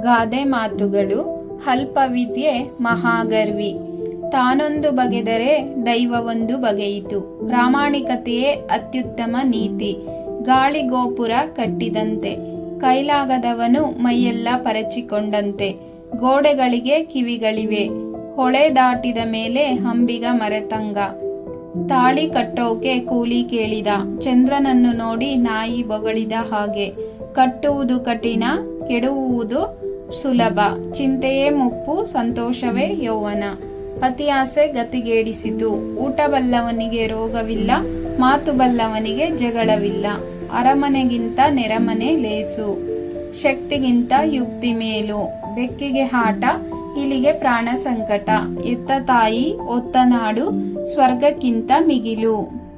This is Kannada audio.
ಗಾದೆ ಮಾತುಗಳು ಅಲ್ಪವಿದ್ಯೆ ಮಹಾಗರ್ವಿ. ತಾನೊಂದು ಬಗೆದರೆ ದೈವವೊಂದು ಬಗೆಯಿತು. ಪ್ರಾಮಾಣಿಕತೆಯೇ ಅತ್ಯುತ್ತಮ ನೀತಿ. ಗಾಳಿ ಗೋಪುರ ಕಟ್ಟಿದಂತೆ. ಕೈಲಾಗದವನು ಮೈಯೆಲ್ಲ ಪರಚಿಕೊಂಡಂತೆ. ಗೋಡೆಗಳಿಗೆ ಕಿವಿಗಳಿವೆ. ಹೊಳೆ ದಾಟಿದ ಮೇಲೆ ಅಂಬಿಗ ಮರೆತಂಗ. ತಾಳಿ ಕಟ್ಟೋಕೆ ಕೂಲಿ ಕೇಳಿದ. ಚಂದ್ರನನ್ನು ನೋಡಿ ನಾಯಿ ಬೊಗಳಿದ ಹಾಗೆ. ಕಟ್ಟುವುದು ಕಠಿಣ ಕೆಡುವುದು ಸುಲಭ. ಚಿಂತೆಯೇ ಮುಪ್ಪು, ಸಂತೋಷವೇ ಯೌವನ. ಅತಿಯಾಸೆ ಗತಿಗೇಡಿಸಿತು. ಊಟ ಬಲ್ಲವನಿಗೆ ರೋಗವಿಲ್ಲ, ಮಾತು ಬಲ್ಲವನಿಗೆ ಜಗಳವಿಲ್ಲ. ಅರಮನೆಗಿಂತ ನೆರಮನೆ ಲೇಸು. ಶಕ್ತಿಗಿಂತ ಯುಕ್ತಿ ಮೇಲು. ಬೆಕ್ಕಿಗೆ ಹಾಟ ಇಲ್ಲಿಗೆ ಪ್ರಾಣ ಸಂಕಟ. ಎತ್ತ ತಾಯಿ, ಒತ್ತ ನಾಡು, ಸ್ವರ್ಗಕ್ಕಿಂತ ಮಿಗಿಲು.